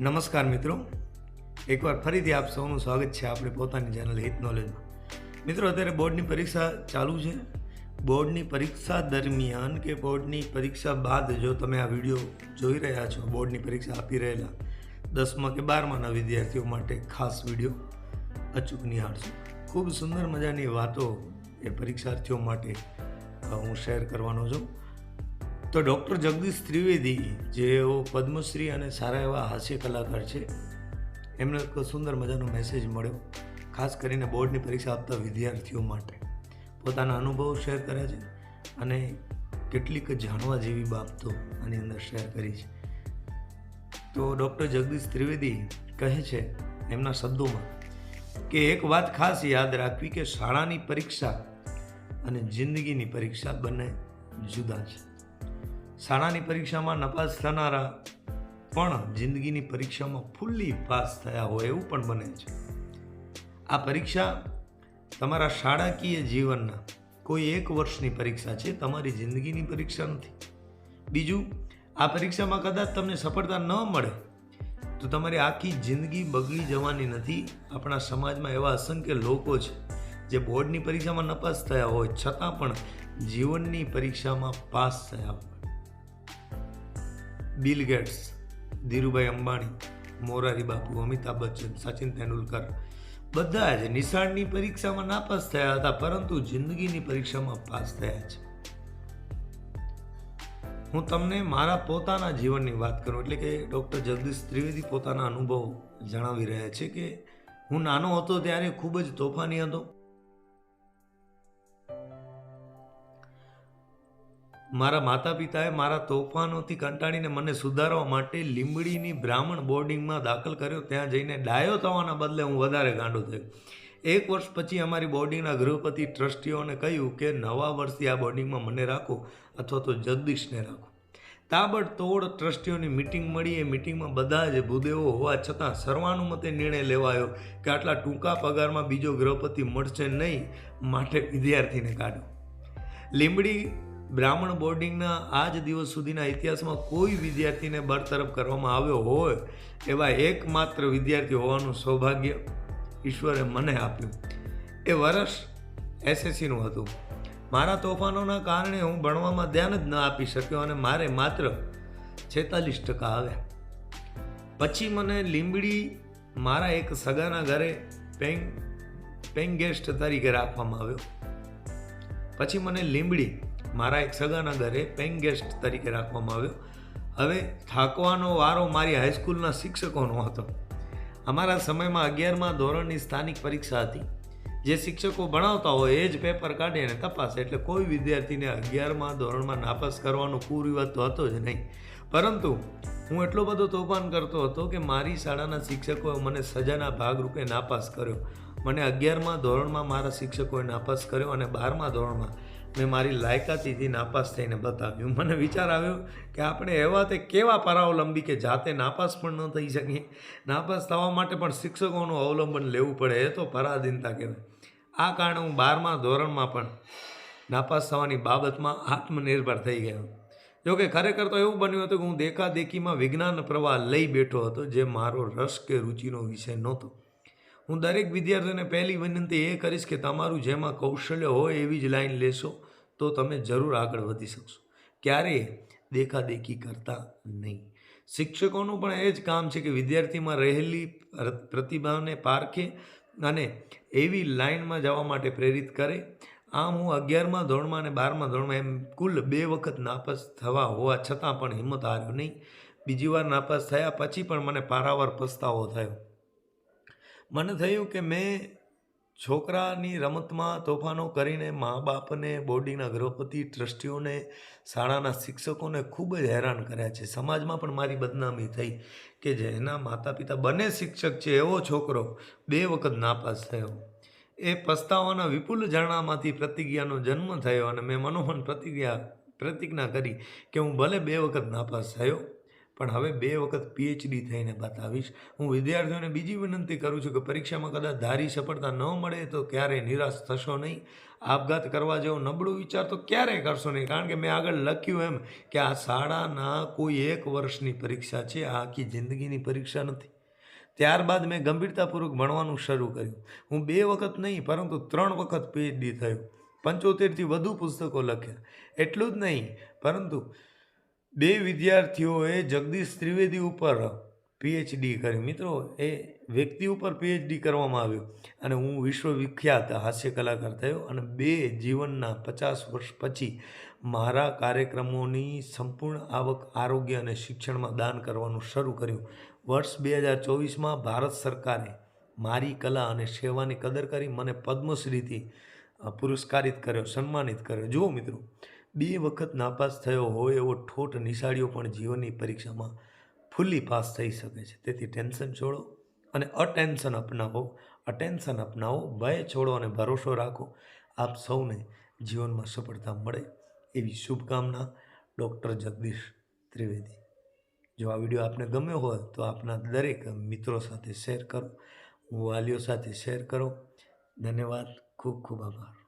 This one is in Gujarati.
નમસ્કાર મિત્રો. એકવાર ફરીથી આપ સૌનું સ્વાગત છે આપણી પોતાની ચેનલ હિત નોલેજમાં મિત્રો, અત્યારે બોર્ડની પરીક્ષા ચાલુ છે. બોર્ડની પરીક્ષા દરમિયાન કે બોર્ડની પરીક્ષા બાદ જો તમે આ વીડિયો જોઈ રહ્યા છો બોર્ડની પરીક્ષા આપી રહેલા દસમા કે બારમાના વિદ્યાર્થીઓ માટે ખાસ વીડિયો અચૂક નિહાળશો. ખૂબ સુંદર મજાની વાતો એ પરીક્ષાર્થીઓ માટે હું શેર કરવાનો છું. તો ડૉક્ટર જગદીશ ત્રિવેદી જેઓ પદ્મશ્રી અને સારા એવા હાસ્ય કલાકાર છે, એમને સુંદર મજાનો મેસેજ મળ્યો, ખાસ કરીને બોર્ડની પરીક્ષા આપતા વિદ્યાર્થીઓ માટે. પોતાના અનુભવો શેર કર્યા છે અને કેટલીક જાણવા જેવી બાબતો આની અંદર શેર કરી છે. તો ડૉક્ટર જગદીશ ત્રિવેદી કહે છે એમના શબ્દોમાં કે એક વાત ખાસ યાદ રાખવી કે શાળાની પરીક્ષા અને જિંદગીની પરીક્ષા બંને જુદા છે. શાળાની પરીક્ષામાં નપાસ થનારા પણ જિંદગીની પરીક્ષામાં ફૂલ્લી પાસ થયા હોય એવું પણ બને છે. આ પરીક્ષા તમારા શાળાકીય જીવનના કોઈ એક વર્ષની પરીક્ષા છે, તમારી જિંદગીની પરીક્ષા નથી. બીજું, આ પરીક્ષામાં કદાચ તમને સફળતા ન મળે તો તમારી આખી જિંદગી બગડી જવાની નથી. આપણા સમાજમાં એવા અસંખ્ય લોકો છે જે બોર્ડની પરીક્ષામાં નપાસ થયા હોય, છતાં પણ જીવનની પરીક્ષામાં પાસ થયા હોય. બિલ ગેટ્સ, ધીરુભાઈ અંબાણી, મોરારી બાપુ, અમિતાભ બચ્ચન, સચિન તેંડુલકર બધા જ નિશાળની પરીક્ષામાં નાપાસ થયા હતા, પરંતુ જિંદગીની પરીક્ષામાં પાસ થયા છે હું તમને મારા પોતાના જીવનની વાત કરું, એટલે કે ડૉક્ટર જગદીશ ત્રિવેદી પોતાના અનુભવ જણાવી રહ્યા છે કે હું નાનો હતો ત્યારે ખૂબ જ તોફાની હતો. મારા માતા પિતાએ મારા તોફાનોથી કંટાળીને મને સુધારવા માટે લીંબડીની બ્રાહ્મણ બોર્ડિંગમાં દાખલ કર્યો. ત્યાં જઈને ડાયો થવાના બદલે હું વધારે ગાંડો થયો. એક વર્ષ પછી અમારી બોર્ડિંગના ગૃહપતિ ટ્રસ્ટીઓને કહ્યું કે નવા વર્ષથી આ બોર્ડિંગમાં મને રાખો અથવા તો જગદીશને રાખો. તાબડતોડ ટ્રસ્ટીઓની મિટિંગ મળી. એ મિટિંગમાં બધા જ ભૂદેવો હોવા છતાં સર્વાનુમતે નિર્ણય લેવાયો કે આટલા ટૂંકા પગારમાં બીજો ગૃહપતિ મળશે નહીં માટે વિદ્યાર્થીને કાઢો લીંબડી બ્રાહ્મણ બોર્ડિંગના આ જ દિવસ સુધીના ઇતિહાસમાં કોઈ વિદ્યાર્થીને બરતરફ કરવામાં આવ્યો હોય એવા એકમાત્ર વિદ્યાર્થી હોવાનું સૌભાગ્ય ઈશ્વરે મને આપ્યું. એ વર્ષ એસએસસીનું હતું. મારા તોફાનોના કારણે હું ભણવામાં ધ્યાન જ ન આપી શક્યો અને મારે માત્ર છેતાલીસ ટકા આવ્યા. પછી મને લીંબડી મારા એક સગાના ઘરે પેંગ પેંગ ગેસ્ટ તરીકે રાખવામાં આવ્યો. પછી મને લીંબડી મારા એક સગાના ઘરે પેઇંગ ગેસ્ટ તરીકે રાખવામાં આવ્યો. હવે થાકવાનો વારો મારી હાઈસ્કૂલના શિક્ષકોનો હતો. અમારા સમયમાં અગિયારમાં ધોરણની સ્થાનિક પરીક્ષા હતી. જે શિક્ષકો ભણાવતા હોય એ જ પેપર કાઢે અને તપાસે. એટલે કોઈ વિદ્યાર્થીને અગિયારમાં ધોરણમાં નાપાસ કરવાનો કુરિવાજ તો હતો જ નહીં. પરંતુ હું એટલો બધો તોફાન કરતો હતો કે મારી શાળાના શિક્ષકોએ મને સજાના ભાગરૂપે નાપાસ કર્યો. મને અગિયારમાં ધોરણમાં મારા શિક્ષકોએ નાપાસ કર્યો અને બારમા ધોરણમાં મેં મારી લાયકાતીથી નાપાસ થઈને બતાવ્યું. મને વિચાર આવ્યો કે આપણે એવા તે કેવા પરાવલંબી કે જાતે નાપાસ પણ ન થઈ શકીએ. નાપાસ થવા માટે પણ શિક્ષકોનું અવલંબન લેવું પડે, એ તો પરાધીનતા કહેવાય. આ કારણે હું બારમા ધોરણમાં પણ નાપાસ થવાની બાબતમાં આત્મનિર્ભર થઈ ગયો. જોકે ખરેખર તો એવું બન્યું હતું કે હું દેખાદેખીમાં વિજ્ઞાન પ્રવાહ લઈ બેઠો હતો, જે મારો રસ કે રુચિનો વિષય નહોતો. હું દરેક વિદ્યાર્થીઓને પહેલી વિનંતી એ કરીશ કે તમારું જેમાં કૌશલ્ય હોય એવી જ લાઈન લેશો, તો તમે જરૂર આગળ વધી શકશો. ક્યારેય દેખાદેખી કરતા નહીં. શિક્ષકોનું પણ એ જ કામ છે કે વિદ્યાર્થીમાં રહેલી પ્ર- પ્રતિભાને પારખે અને એવી લાઇનમાં જવા માટે પ્રેરિત કરે. આમ હું અગિયારમાં ધોરણમાં અને બારમા ધોરણમાં એમ કુલ બે વખત નાપાસ થવા હોવા છતાં પણ હિંમત હાર્યો નહીં. બીજી વાર નાપાસ થયા પછી પણ મને પારાવાર પસ્તાવો થયો. મને થયું કે મેં છોકરાની રમતમાં તોફાનો કરીને મા બાપને બોર્ડિંગના ગૃહપતિ, ટ્રસ્ટીઓને, શાળાના શિક્ષકોને ખૂબ જ હેરાન કર્યા છે. સમાજમાં પણ મારી બદનામી થઈ કે જેના માતા પિતા બંને શિક્ષક છે, એવો છોકરો બે વખત નાપાસ થયો. એ પસ્તાવાના વિપુલ ઝરણામાંથી પ્રતિજ્ઞાનો જન્મ થયો અને મેં મનોમન પ્રતિજ્ઞા પ્રતિજ્ઞા કરી કે હું ભલે બે વખત નાપાસ થયો પણ હવે બે વખત પીએચડી થઈને બતાવીશ. હું વિદ્યાર્થીઓને બીજી વિનંતી કરું છું કે પરીક્ષામાં કદાચ ધારી સફળતા ન મળે તો ક્યારેય નિરાશ થશો નહીં. આપઘાત કરવા જેવો નબળું વિચાર તો ક્યારેય કરશો નહીં, કારણ કે મેં આગળ લખ્યું એમ કે આ શાળાના કોઈ એક વર્ષની પરીક્ષા છે, આ આખી જિંદગીની પરીક્ષા નથી. ત્યારબાદ મેં ગંભીરતાપૂર્વક ભણવાનું શરૂ કર્યું. હું બે વખત નહીં, પરંતુ ત્રણ વખત પીએચડી થયું. પંચોતેરથી વધુ પુસ્તકો લખ્યા. એટલું જ નહીં, પરંતુ બે વિદ્યાર્થીઓએ જગદીશ ત્રિવેદી ઉપર પીએચડી કરી મિત્રો, એ વ્યક્તિ ઉપર પીએચડી કરવામાં આવ્યું અને હું વિશ્વવિખ્યાત હાસ્ય કલાકાર થયો અને બે જીવનના પચાસ વર્ષ પછી મારા કાર્યક્રમોની સંપૂર્ણ આવક આરોગ્ય અને શિક્ષણમાં દાન કરવાનું શરૂ કર્યું. વર્ષ બે હજાર ચોવીસમાં ભારત સરકારે મારી કલા અને સેવાની કદર કરી મને પદ્મશ્રીથી પુરસ્કારિત કર્યો, સન્માનિત કર્યો. જુઓ મિત્રો બે વખત નાપાસ થયો હોય એવો ઠોઠ નિશાળીઓ પણ જીવનની પરીક્ષામાં ફૂલ્લી પાસ થઈ શકે છે. તેથી ટેન્શન છોડો અને અટેન્શન અપનાવો. અટેન્શન અપનાવો, ભય છોડો અને ભરોસો રાખો. આપ સૌને જીવનમાં સફળતા મળે એવી શુભકામના ડૉક્ટર જગદીશ ત્રિવેદી. જો આ વીડિયો આપને ગમ્યો હોય તો આપના દરેક મિત્રો સાથે શેર કરો. વાલીઓ સાથે શેર કરો. ધન્યવાદ. ખૂબ ખૂબ આભાર.